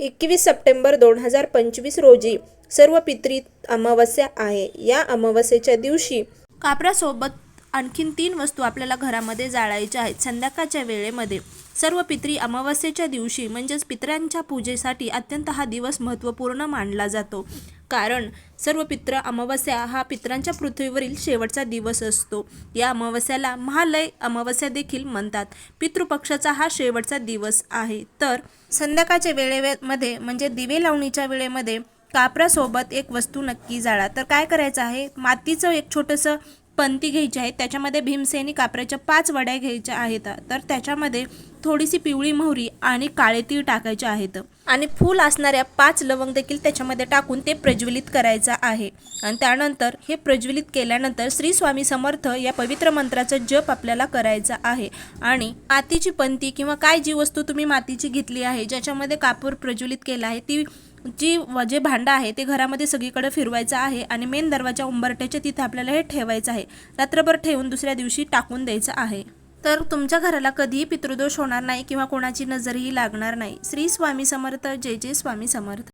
एकवीस सप्टेंबर दोन हजार पंचवीस रोजी सर्व पित्री अमावस्या आहे. या अमावस्येच्या दिवशी कापरासोबत आणखीन तीन वस्तू आपल्याला घरामध्ये जाळायच्या आहेत. संध्याकाळच्या वेळेमध्ये सर्व पित्री अमावस्येच्या दिवशी म्हणजेच पितरांच्या पूजेसाठी अत्यंत हा दिवस महत्त्वपूर्ण मानला जातो. कारण सर्व पित्र अमावस्या हा पितरांच्या पृथ्वीवरील शेवटचा दिवस असतो. या अमावस्याला महालय अमावस्या देखील म्हणतात. पितृपक्षाचा हा शेवटचा दिवस आहे. तर संध्याकाळच्या वेळेमध्ये म्हणजे दिवे लावणीच्या वेळेमध्ये कापरासोबत एक वस्तू नक्की जाळा. तर काय करायचं आहे? मातीचं एक छोटंसं पंती घ्यायची आहे. त्याच्यामध्ये भीमसेनी कापराच्या पाच वड्या घ्यायच्या आहेत. तर त्याच्यामध्ये थोडीशी पिवळी मोहरी आणि काळे तीळ टाकायचे आहेत. आणि फूल असणाऱ्या पाच लवंग देखील त्याच्यामध्ये टाकून ते प्रज्वलित करायचं आहे. आणि त्यानंतर हे प्रज्वलित केल्यानंतर श्री स्वामी समर्थ या पवित्र मंत्राचा जप आपल्याला करायचा आहे. आणि मातीची पंती किंवा काय जी वस्तू तुम्ही मातीची घेतली आहे ज्याच्यामध्ये कापूर प्रज्वलित केला आहे ती जी व जे भांडं आहे ते घरामध्ये सगळीकडे फिरवायचं आहे आणि मेन दरवाजा उंबरट्याच्या तिथे आपल्याला हे ठेवायचं आहे. रात्रभर ठेवून दुसऱ्या दिवशी टाकून द्यायचं आहे. तर तुमच्या घराला कधीही पितृदोष होणार नाही किंवा कोणाची नजरही लागणार नाही. श्री स्वामी समर्थ जय जय स्वामी समर्थ.